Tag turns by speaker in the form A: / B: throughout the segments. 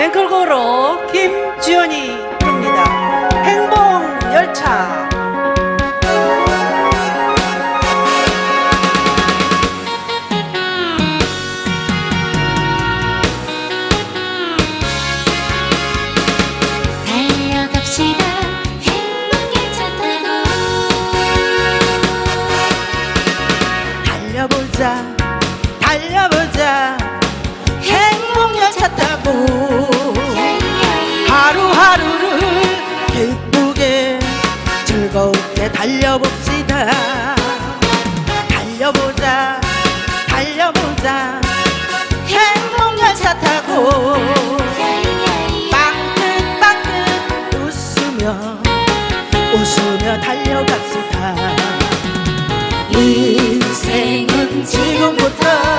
A: 앵콜고로 김주연이 부릅니다. 행복 열차.
B: 달려갑시다 행복열차 타고
A: 달려보자, 달려보자. 행복열차 타고 웃으며 달려갑시다 인생은 지금부터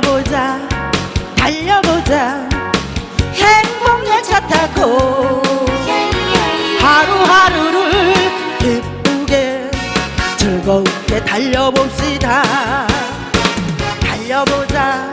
A: 달려보자 달려보자. 행복 열차 타고 하루하루를 기쁘게 즐겁게 달려봅시다. 달려보자